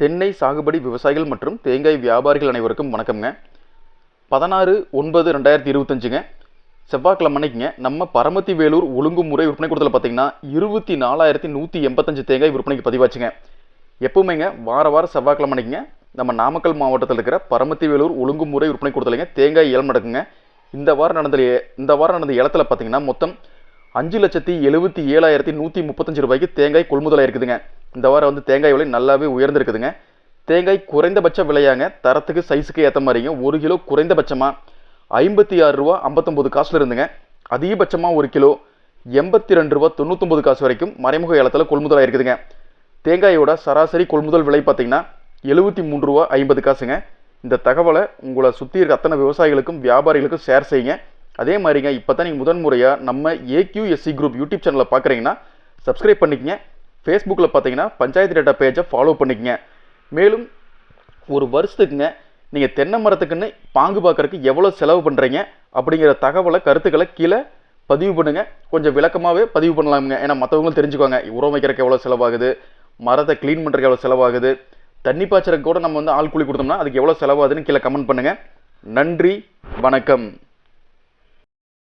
தென்னை சாகுபடி விவசாயிகள் மற்றும் தேங்காய் வியாபாரிகள் அனைவருக்கும் வணக்கம்ங்க. பதினாறு ஒன்பது ரெண்டாயிரத்தி இருபத்தஞ்சுங்க. செவ்வாய்க்கிழமை அன்னைக்குங்க நம்ம பரமத்தி வேலூர் ஒழுங்குமுறை விற்பனை கூடத்தில் பார்த்தீங்கன்னா இருபத்தி நாலாயிரத்தி நூற்றி எண்பத்தஞ்சு தேங்காய் விற்பனைக்கு பதிவாச்சுங்க. எப்பவுமேங்க வார வாரம் செவ்வாய்க்கிழமை அன்னைக்குங்க நம்ம நாமக்கல் மாவட்டத்தில் இருக்கிற பரமத்தி வேலூர் ஒழுங்குமுறை விற்பனை கூடத்துலங்க தேங்காய் ஏலம் நடக்குங்க. இந்த வாரம் நடந்த இந்த வாரம் நடந்த ஏலத்தில் பார்த்தீங்கன்னா மொத்தம் அஞ்சு லட்சத்தி எழுபத்தி ஏழாயிரத்தி நூற்றி முப்பத்தஞ்சு ரூபாய்க்கு தேங்காய் கொள்முதலாக இருக்குதுங்க இந்த வாரம் வந்து தேங்காய் விலை நல்லாவே உயர்ந்திருக்குதுங்க. தேங்காய் குறைந்தபட்ச விலையாங்க. தரத்துக்கு சைஸுக்கு ஏற்ற மாதிரிங்க. ஒரு கிலோ குறைந்தபட்சமாக ஐம்பத்தி ஆறு ரூபா ஐம்பத்தொம்போது காசுல இருந்துங்க. அதிகபட்சமாக ஒரு கிலோ எண்பத்தி ரெண்டு ரூபா தொண்ணூத்தொம்பது காசு வரைக்கும் மறைமுக ஏலத்தில் கொள்முதலாக இருக்குதுங்க தேங்காயோட சராசரி கொள்முதல் விலை பார்த்திங்கன்னா எழுபத்தி மூன்று ரூபா ஐம்பது காசுங்க. இந்த தகவலை உங்களை சுற்றி இருக்க அத்தனை விவசாயிகளுக்கும் வியாபாரிகளுக்கும் ஷேர் செய்யுங்க. அதே மாதிரிங்க இப்போ தான் நீங்கள் முதன்முறையாக நம்ம ஏக்யூஎஸ்சி குரூப் யூடியூப் சேனலில் பார்க்குறீங்கன்னா சப்ஸ்கிரைப் பண்ணிக்கங்க. ஃபேஸ்புக்கில் பார்த்தீங்கன்னா பஞ்சாயத்து டேட்டா பேஜை ஃபாலோ பண்ணிக்கங்க. மேலும் ஒரு வருஷத்துக்குங்க நீங்கள் தென்னை மரத்துக்குன்னு பாங்கு பார்க்குறக்கு எவ்வளோ செலவு பண்ணுறீங்க அப்படிங்கிற தகவலை கருத்துக்களை கீழே பதிவு பண்ணுங்கள் கொஞ்சம் விளக்கமாகவே பதிவு பண்ணலாமுங்க. ஏன்னா மற்றவங்களும் தெரிஞ்சுக்குவாங்க உரம் வைக்கிறதுக்கு எவ்வளோ செலவாகுது மரத்தை க்ளீன் பண்ணுறக்கு எவ்வளோ செலவாகுது தண்ணி பாய்ச்சறதுக்கு கூட நம்ம வந்து ஆள் கூலி கொடுத்தோம்னா அதுக்கு எவ்வளோ செலவாகுதுன்னு கீழே கமெண்ட் பண்ணுங்கள் நன்றி வணக்கம்.